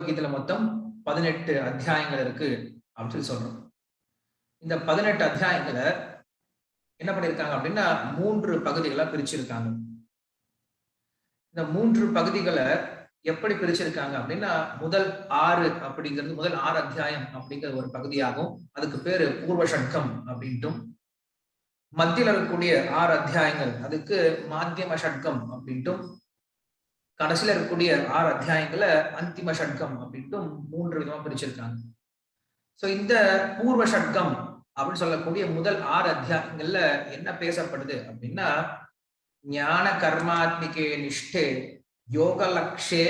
பகவத்கீதையில மொத்தம் பதினெட்டு அத்தியாயங்கள் இருக்கு அப்படின்னு சொல்லி சொல்றோம். இந்த பதினெட்டு அத்தியாயங்களை என்ன பண்ணிருக்காங்க அப்படின்னா மூன்று பகுதிகளா பிரிச்சிருக்காங்க. இந்த மூன்று பகுதிகளை எப்படி பிரிச்சிருக்காங்க அப்படின்னா முதல் ஆறு அப்படிங்கிறது முதல் ஆறு அத்தியாயம் அப்படிங்கிற ஒரு பகுதியாகும். அதுக்கு பேரு பூர்வ ஷட்கம் அப்படின்ட்டும் மத்தியில் இருக்கக்கூடிய ஆறு அத்தியாயங்கள் அதுக்கு மாத்தியம ஷட்கம் அப்படின்ட்டும் கடைசியில இருக்கக்கூடிய ஆறு அத்தியாயங்களை அந்திம ஷட்கம் அப்படின்ட்டு மூன்று விதமா பிரிச்சிருக்காங்க. சோ இந்த பூர்வ ஷட்கம் அப்படின்னு சொல்லக்கூடிய முதல் ஆறு அத்தியாயங்கள்ல என்ன பேசப்படுது அப்படின்னா ஞான கர்மாத்மிகே நிஷ்டே யோக லக்ஷே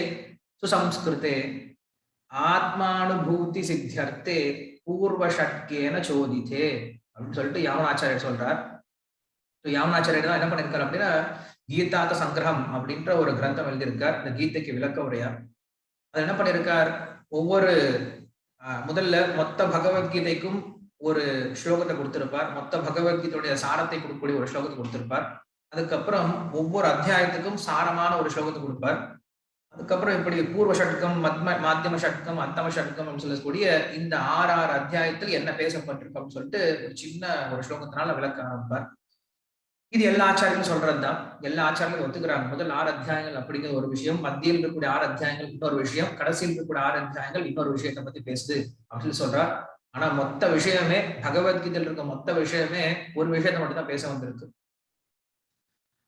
சுசம்ஸ்கிருதே ஆத்மானுபூதி சித்தியர்த்தே பூர்வ ஷட்கேன சோதித்தே அப்படின்னு சொல்லிட்டு யாவனாச்சாரியர் சொல்றார். யாமனாச்சாரியர் தான் என்ன பண்ணிருக்காரு அப்படின்னா கீதாத்த சங்கிரகம் அப்படின்ற ஒரு கிரந்தம் எழுதியிருக்கார். இந்த கீதைக்கு விளக்க உரையா அது என்ன பண்ணியிருக்கார் ஒவ்வொரு முதல்ல மொத்த பகவத்கீதைக்கும் ஒரு ஸ்லோகத்தை கொடுத்திருப்பார். மொத்த பகவத்கீதையுடைய சாரத்தை கொடுக்கக்கூடிய ஒரு ஸ்லோகத்தை கொடுத்திருப்பார். அதுக்கப்புறம் ஒவ்வொரு அத்தியாயத்துக்கும் சாரமான ஒரு ஸ்லோகத்தை கொடுப்பார். அதுக்கப்புறம் இப்படி பூர்வ சட்கம் மத்ம மாத்தியம ஷட்கம் அந்தம சட்கம் அப்படின்னு சொல்லக்கூடிய இந்த ஆறு ஆறு அத்தியாயத்தில் என்ன பேசப்பட்டிருக்கு அப்படின்னு சொல்லிட்டு ஒரு சின்ன ஒரு ஸ்லோகத்தினால விளக்க ஆரம்பிப்பார். இது எல்லா ஆச்சாரியங்களும் சொல்றதுதான். எல்லா ஆச்சாரியங்களும் ஒத்துக்கிறாங்க. முதல் ஆறு அத்தியாயங்கள் அப்படிங்கிற ஒரு விஷயம் மத்தியில் இருக்கக்கூடிய ஆறு அத்தியாயங்கள் இன்னொரு விஷயம் கடைசியில் இருக்கக்கூடிய ஆறு அத்தியாயங்கள் இன்னொரு விஷயத்தை பத்தி பேசுது அப்படின்னு சொல்றார். ஆனா மொத்த விஷயமே பகவத்கீதையில் இருக்க மொத்த விஷயமே ஒரு விஷயத்த மட்டும் தான் பேச வந்திருக்கு.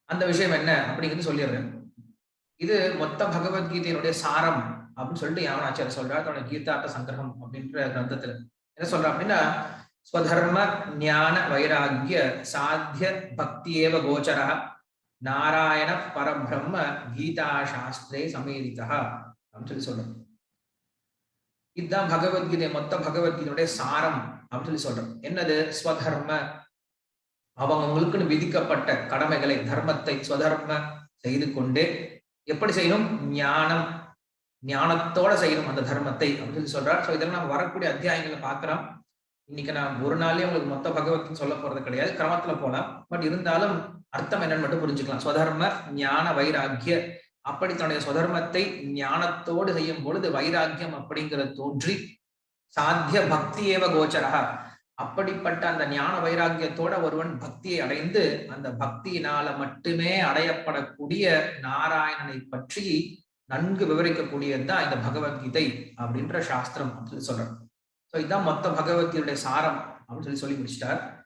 அந்த விஷயம் என்ன அப்படிங்கிறது சொல்லிடுறேன். இது மொத்த பகவத்கீதையினுடைய சாரம் அப்படின்னு சொல்லிட்டு யாவனாச்சாரிய சொல்றார். தன்னோட கீதார்த்த சங்கிரகம் அப்படின்ற கிரந்தத்துல. என்ன சொல்றா அப்படின்னா ஸ்வதர்ம ஞான வைராகிய சாத்திய பக்தியேவ கோச்சர நாராயண பரபிரம்ம கீதா சாஸ்திரே சமேதிதா அப்படின்னு சொல்லி சொல்றோம் இதுதான் பகவத்கீதை மொத்த பகவத்கீதையுடைய சாரம் அப்படின்னு சொல்லி சொல்றோம் என்னது ஸ்வதர்ம அவங்களுக்குன்னு விதிக்கப்பட்ட கடமைகளை தர்மத்தை ஸ்வதர்ம செய்து கொண்டு எப்படி செய்யணும் ஞானம் ஞானத்தோட செய்யணும் அந்த தர்மத்தை அப்படின்னு சொல்லி சொல்றார் ஸோ இதெல்லாம் நம்ம வரக்கூடிய அத்தியாயங்களை பார்க்கிறோம் இன்னைக்கு நான் ஒரு நாளே உங்களுக்கு மொத்த பகவத்கீதை சொல்ல போறது கிடையாது. கிரமத்துல போலாம். பட் இருந்தாலும் அர்த்தம் என்னன்னு மட்டும் புரிஞ்சுக்கலாம். சுதர்ம ஞான வைராக்கிய. அப்படி தன்னுடைய சுதர்மத்தை ஞானத்தோடு செய்யும் பொழுது வைராக்கியம் அப்படிங்கிறது தோன்றி சாத்திய பக்தி ஏவ கோச்சரா அப்படிப்பட்ட அந்த ஞான வைராக்கியத்தோட ஒருவன் பக்தியை அடைந்து அந்த பக்தியினால மட்டுமே அடையப்படக்கூடிய நாராயணனை பற்றி நன்கு விவரிக்கக்கூடியதுதான் இந்த பகவத்கீதை அப்படின்ற சாஸ்திரம் அப்படின்னு சொல்றோம். ஸோ இதுதான் மொத்த பகவத்கீதையுடைய சாரம் அப்படின்னு சொல்லி சொல்லி முடிச்சிட்டார்.